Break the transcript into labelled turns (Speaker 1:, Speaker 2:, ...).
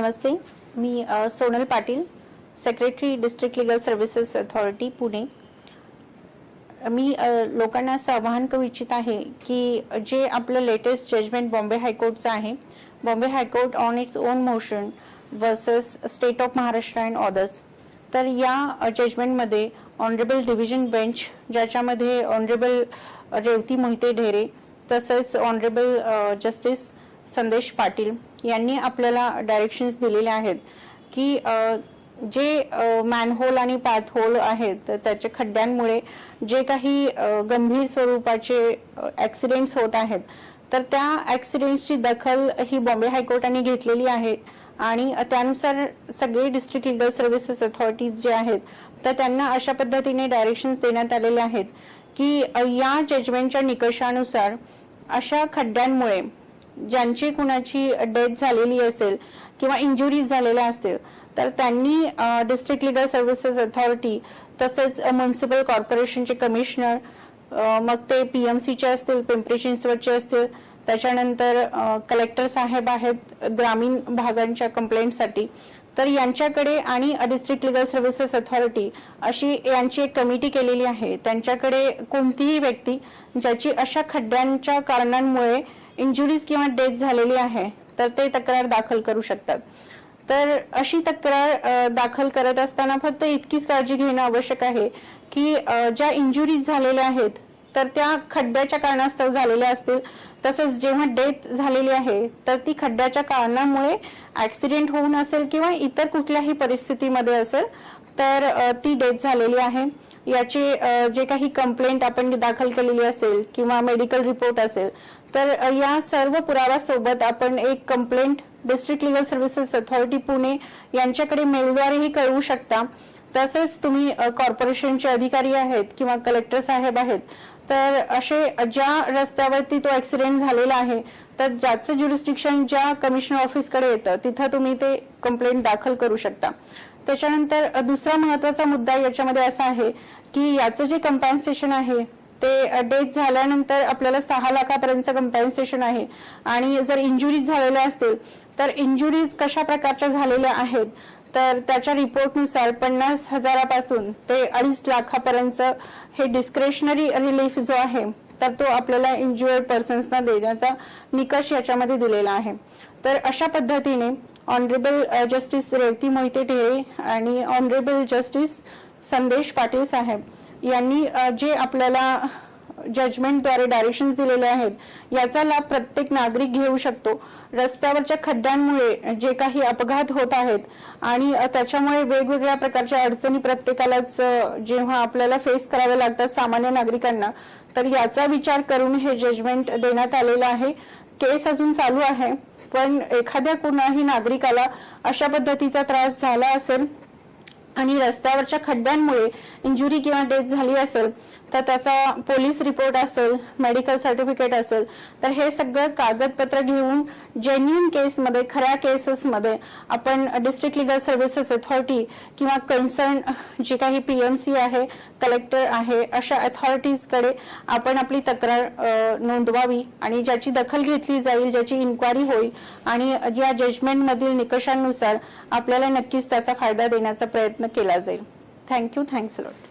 Speaker 1: नमस्ते. मी Sonal Patil secretary district legal services authority Pune. मी लोकांना असं आवाहन करू इच्छित आहे की जे आपलं लेटेस्ट जजमेंट बॉम्बे हायकोर्टचं आहे Bombay high court on its own motion versus state of Maharashtra and others तर या जजमेंटमध्ये ऑनरेबल डिव्हिजन बेंच ज्याच्यामध्ये ऑनरेबल रेवती मोहिते ढेरे तसेच ऑनरेबल जस्टिस संदेश पाटील यांनी आपल्याला डायरेक्शन्स दिलेले आहेत की जे मॅनहोल आणि पॅथहोल आहेत तर त्याच्या खड्ड्यांमुळे जे काही गंभीर स्वरूपाचे ऍक्सिडेंट्स होत आहेत तर त्या ऍक्सिडेंट्सची दखल ही बॉम्बे हायकोर्टाने घेतलेली आहे. आणि त्यानुसार सगळे डिस्ट्रिक्ट लिगल सर्व्हिसेस अथॉरिटीज जे आहेत तर त्यांना अशा पद्धतीने डायरेक्शन्स देण्यात आलेले आहेत की या जजमेंटच्या निकषानुसार अशा खड्ड्यांमुळे ज्यांची कुणाची डेथ झालेली असेल किंवा इंजुरीज झालेल्या असतील तर त्यांनी डिस्ट्रिक्ट लिगल सर्व्हिसेस अथॉरिटी तसेच म्युन्सिपल कॉर्पोरेशनचे कमिशनर मग ते पीएमसीचे असतील पिंपरी चिंचवडचे असतील त्याच्यानंतर कलेक्टर साहेब आहेत ग्रामीण भागांच्या कंप्लेंटसाठी तर यांच्याकडे आणि डिस्ट्रिक्ट लिगल सर्व्हिसेस अथॉरिटी अशी यांची एक कमिटी केलेली आहे. त्यांच्याकडे कोणतीही व्यक्ती ज्याची अशा खड्ड्यांच्या कारणांमुळे इंजुरीज किंवा डेथ झालेली आहे तर ते तक्रार दाखल करू शकतात. तर अशी तक्रार दाखल करत असताना फक्त इतकीच काळजी घेणं आवश्यक आहे की ज्या इंजुरीज झालेल्या आहेत तर त्या खड्ड्याच्या कारणास्तव झालेल्या असतील. तसंच जेव्हा डेथ झालेली आहे तर ती खड्ड्याच्या कारणामुळे ऍक्सिडेंट होऊन असेल किंवा इतर कुठल्याही परिस्थितीमध्ये असेल तर ती डेथ झालेली आहे. याचे जे काही कंप्लेंट आपण दाखल केलेली असेल किंवा मेडिकल रिपोर्ट असेल तर या सर्व पुराव्यासोबत आपण एक complaint district legal services authority Pune यांच्याकडे मेलद्वारेही कळवू शकता. तसेच तुम्ही कॉर्पोरेशनचे अधिकारी आहेत किंवा कलेक्टर साहेब आहेत तर असे ज्या रस्त्यावरती तो ऍक्सिडेंट झालेला आहे तर ज्याचं ज्युरिस्टिक्शन ज्या कमिशनर ऑफिसकडे येतं तिथं तुम्ही ते कंप्लेंट दाखल करू शकता. त्याच्यानंतर दुसरा महत्त्वाचा मुद्दा याच्यामध्ये असा आहे की याचं जे कम्पॅन्सेशन आहे ते डेथ झाल्यानंतर आपल्याला सहा लाखापर्यंतचं कम्पॅन्सेशन आहे. आणि जर इंजुरीज झालेल्या असतील तर इंजुरीज कशा प्रकारच्या झालेल्या आहेत? तर त्याच्या रिपोर्टनुसार पन्नास हजारापासून ते अडीच लाखापर्यंत हे डिस्क्रेशनरी रिलीफ जो आहे तर तो आपल्याला इंज्युअर्ड पर्सन्सना देण्याचा निकष याच्यामध्ये दिलेला आहे. तर अशा पद्धतीने ऑनरेबल जस्टिस रेवती मोहिते ढेरे आणि ऑनरेबल जस्टिस संदेश पाटील साहेब यांनी जे आपल्याला जजमेंटद्वारे डायरेक्शन दिलेले आहेत याचा लाभ प्रत्येक नागरिक घेऊ शकतो. रस्त्यावरच्या खड्ड्यांमुळे जे काही अपघात होत आहेत आणि त्याच्यामुळे वेगवेगळ्या प्रकारच्या अडचणी प्रत्येकालाच जेव्हा आपल्याला फेस कराव्या लागतात सामान्य नागरिकांना तर याचा विचार करून हे जजमेंट देण्यात आलेलं आहे. केस अजून चालू आहे. पण एखाद्या कुणाही नागरिकाला अशा पद्धतीचा त्रास झाला असेल आणि रस्त्यावरच्या खड्ड्यांमुळे इंजुरी किंवा डेथ झाली असेल तर त्याचा पोलीस रिपोर्ट असेल मेडिकल सर्टिफिकेट असेल तर हे सगळं कागदपत्र घेऊन जेन्युन केसमध्ये खऱ्या केसेसमध्ये आपण डिस्ट्रिक्ट लिगल सर्व्हिसेस अथॉरिटी किंवा कन्सर्न जी काही पीएमसी आहे कलेक्टर आहे अशा अथॉरिटीजकडे आपण आपली तक्रार नोंदवावी आणि ज्याची दखल घेतली जाईल ज्याची इन्क्वायरी होईल आणि या जजमेंटमधील निकषांनुसार आपल्याला नक्कीच त्याचा फायदा देण्याचा प्रयत्न केला जाईल. Thank you thanks lot